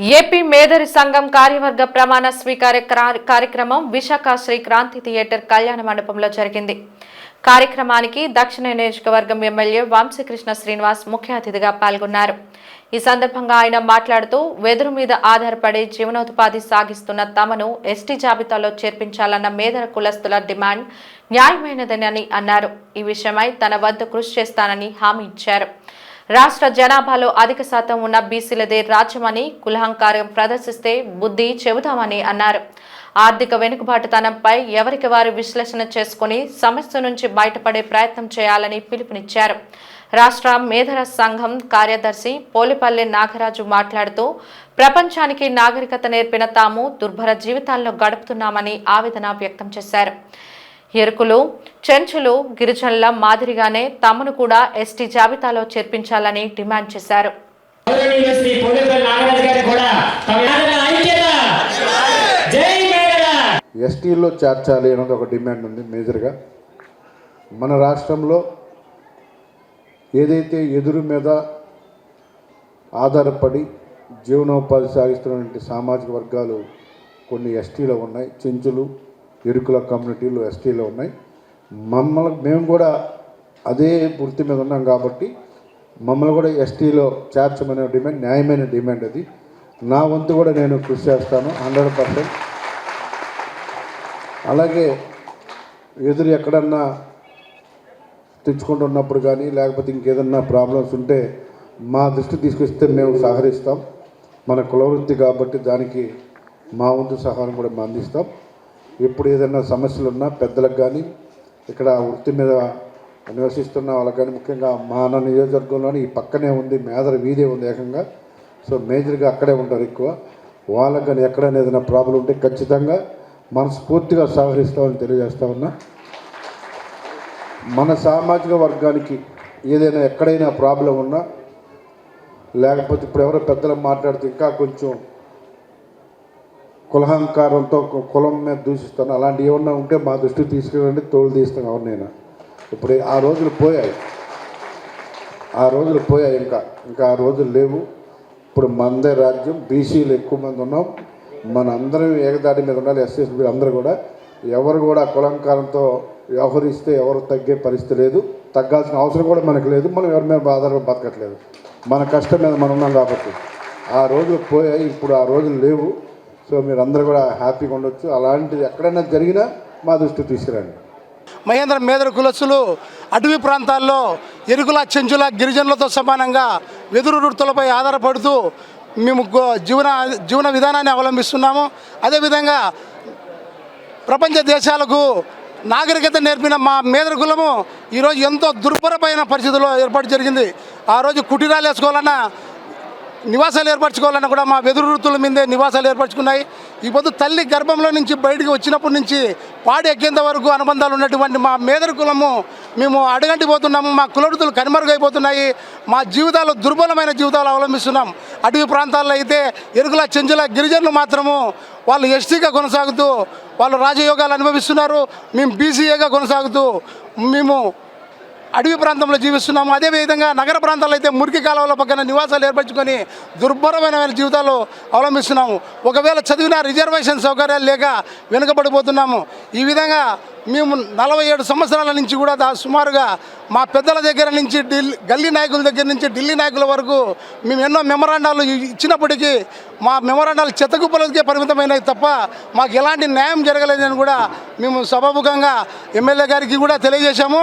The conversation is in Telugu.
ఏపీ మేధరి సంఘం కార్యవర్గ ప్రమాణ స్వీకార క్రా- కార్యక్రమం విశాఖ శ్రీ క్రాంతి థియేటర్ కళ్యాణ మండపంలో జరిగింది. కార్యక్రమానికి దక్షిణ నియోజకవర్గం ఎమ్మెల్యే వంశీకృష్ణ శ్రీనివాస్ ముఖ్య అతిథిగా పాల్గొన్నారు. ఈ సందర్భంగా ఆయన మాట్లాడుతూ వెదురు మీద ఆధారపడి జీవనోపాధి సాగిస్తున్న తమను ఎస్టీ జాబితాలో చేర్పించాలన్న మేధర కులస్తుల డిమాండ్ న్యాయమైనదని అన్నారు. ఈ విషయమై తన వద్ద కృషి చేస్తానని హామీ ఇచ్చారు. రాష్ట్ర జనాభాలో అధిక శాతం ఉన్న బీసీలదే రాజ్యమని కులహంకారం ప్రదర్శిస్తే బుద్ధి చెబుతామని అన్నారు. ఆర్థిక వెనుకబాటుతనంపై ఎవరికి వారు విశ్లేషణ చేసుకుని సమస్య నుంచి బయటపడే ప్రయత్నం చేయాలని పిలుపునిచ్చారు. రాష్ట్ర మేధర సంఘం కార్యదర్శి పోలిపల్లి నాగరాజు మాట్లాడుతూ ప్రపంచానికి నాగరికత నేర్పిన తాము దుర్భర జీవితాలను గడుపుతున్నామని ఆవేదన వ్యక్తం చేశారు. ఎరుకులు చెంచులు గిరిజనుల మాదిరిగానే తమను కూడా ఎస్టీ జాబితాలో చేర్పించాలని డిమాండ్ చేశారు. ఎస్టీల్లో చేర్చాలి అన్నది ఒక డిమాండ్ ఉంది మేజర్గా. మన రాష్ట్రంలో ఏదైతే ఎదురు మీద ఆధారపడి జీవనోపాధి సాగిస్తున్నటువంటి సామాజిక వర్గాలు కొన్ని ఎస్టీలో ఉన్నాయి. చెంచులు ఇరుకుల కమ్యూనిటీలు ఎస్టీలో ఉన్నాయి. మమ్మల్ని మేము కూడా అదే వృత్తి మీద ఉన్నాం కాబట్టి మమ్మల్ని కూడా ఎస్టీలో చేర్చమనే డిమాండ్ న్యాయమైన డిమాండ్ అది. నా వంతు కూడా నేను కృషి చేస్తాను హండ్రెడ్ పర్సెంట్. అలాగే ఎదురు ఎక్కడన్నా తెచ్చుకుంటున్నప్పుడు కానీ లేకపోతే ఇంకేదన్నా ప్రాబ్లమ్స్ ఉంటే మా దృష్టి తీసుకొస్తే మేము సహకరిస్తాం. మన కులవృత్తి కాబట్టి దానికి మా వంతు సహాయం కూడా మేము అందిస్తాం. ఎప్పుడు ఏదైనా సమస్యలు ఉన్నా పెద్దలకు కానీ ఇక్కడ వృత్తి మీద నివసిస్తున్న వాళ్ళకి కానీ ముఖ్యంగా మాన నియోజకవర్గంలోని ఈ పక్కనే ఉంది మేదర వీధి ఉంది ఏకంగా. సో మేజర్గా అక్కడే ఉంటారు ఎక్కువ. వాళ్ళకి కానీ ఎక్కడైనా ఏదైనా ప్రాబ్లం ఉంటే ఖచ్చితంగా మనస్ఫూర్తిగా సహకరిస్తామని తెలియజేస్తా ఉన్నా. మన సామాజిక వర్గానికి ఏదైనా ఎక్కడైనా ప్రాబ్లం ఉన్నా లేకపోతే ఇప్పుడు ఎవరో పెద్దలు మాట్లాడితే ఇంకా కొంచెం కులహంకారంతో కులం మీద దూషిస్తాను అలాంటి ఏమన్నా ఉంటే మా దృష్టికి తీసుకురండి తోలు తీస్తాను నేను. ఇప్పుడు ఆ రోజులు పోయాయి. ఆ రోజులు పోయాయి ఇంకా. ఇంకా ఆ రోజులు లేవు. ఇప్పుడు మందే రాజ్యం బీసీలు ఎక్కువ మంది ఉన్నాం. మన అందరం ఏకదాటి మీద ఉండాలి ఎస్ఎస్బి అందరూ కూడా. ఎవరు కూడా కులంకారంతో వ్యవహరిస్తే ఎవరు తగ్గే పరిస్థితి లేదు. తగ్గాల్సిన అవసరం కూడా మనకు లేదు. మనం ఎవరి మీద ఆధారపడి బతకట్లేదు. మన కష్టం మీద మనం ఉన్నాం కాబట్టి. ఆ రోజులు పోయాయి ఇప్పుడు ఆ రోజులు లేవు. సో మీరు అందరూ కూడా హ్యాపీగా ఉండొచ్చు. అలాంటిది ఎక్కడైనా జరిగినా మా దృష్టి తీసుకురండి. మహేంద్ర మేదర కులసులు అటవీ ప్రాంతాల్లో ఎరుకుల చెంచుల గిరిజనులతో సమానంగా వెదురు వృత్తులపై ఆధారపడుతూ మేము జీవన జీవన విధానాన్ని అవలంబిస్తున్నాము. అదేవిధంగా ప్రపంచ దేశాలకు నాగరికత నేర్పిన మా మేదర కులము ఈరోజు ఎంతో దుర్భరమైన పరిస్థితుల్లో ఏర్పాటు జరిగింది. ఆ రోజు కుటీరాలు వేసుకోవాలన్నా నివాసాలు ఏర్పరచుకోవాలన్నా కూడా మా వెదురు వృత్తుల మీదే నివాసాలు ఏర్పరచుకున్నాయి. ఈ పొద్దు తల్లి గర్భంలో నుంచి బయటికి వచ్చినప్పటి నుంచి పాడి ఎక్కేంత వరకు అనుబంధాలు ఉన్నటువంటి మా మేదరి కులము మేము అడగంటి పోతున్నాము మా కులవృత్తులు కనుమరుగైపోతున్నాయి. మా జీవితాలు దుర్బలమైన జీవితాలు అవలంబిస్తున్నాం. అటవీ ప్రాంతాల్లో అయితే ఎరుకుల చెంచుల గిరిజనులు మాత్రము వాళ్ళు ఎస్టీగా కొనసాగుతూ వాళ్ళు రాజయోగాలు అనుభవిస్తున్నారు. మేము బీసీఏగా కొనసాగుతూ మేము అడవి ప్రాంతంలో జీవిస్తున్నాము. అదేవిధంగా నగర ప్రాంతాల్లో అయితే మురికి కాలువల పక్కన నివాసాలు ఏర్పరచుకొని దుర్భరమైన జీవితాలు అవలంబిస్తున్నాము. ఒకవేళ చదివిన రిజర్వేషన్ సౌకర్యాలు లేక వెనుకబడిపోతున్నాము. ఈ విధంగా మేము నలభై ఏడు సంవత్సరాల నుంచి కూడా దా సుమారుగా మా పెద్దల దగ్గర నుంచి ఢిల్లీ గల్లీ నాయకుల దగ్గర నుంచి ఢిల్లీ నాయకుల వరకు మేము ఎన్నో మెమరాండాలు ఇచ్చినప్పటికీ మా మెమరాండాలు చెత్తకుప్పలకే పరిమితమైనవి తప్ప మాకు ఎలాంటి న్యాయం జరగలేదని కూడా మేము సభాముఖంగా ఎమ్మెల్యే గారికి కూడా తెలియజేశాము.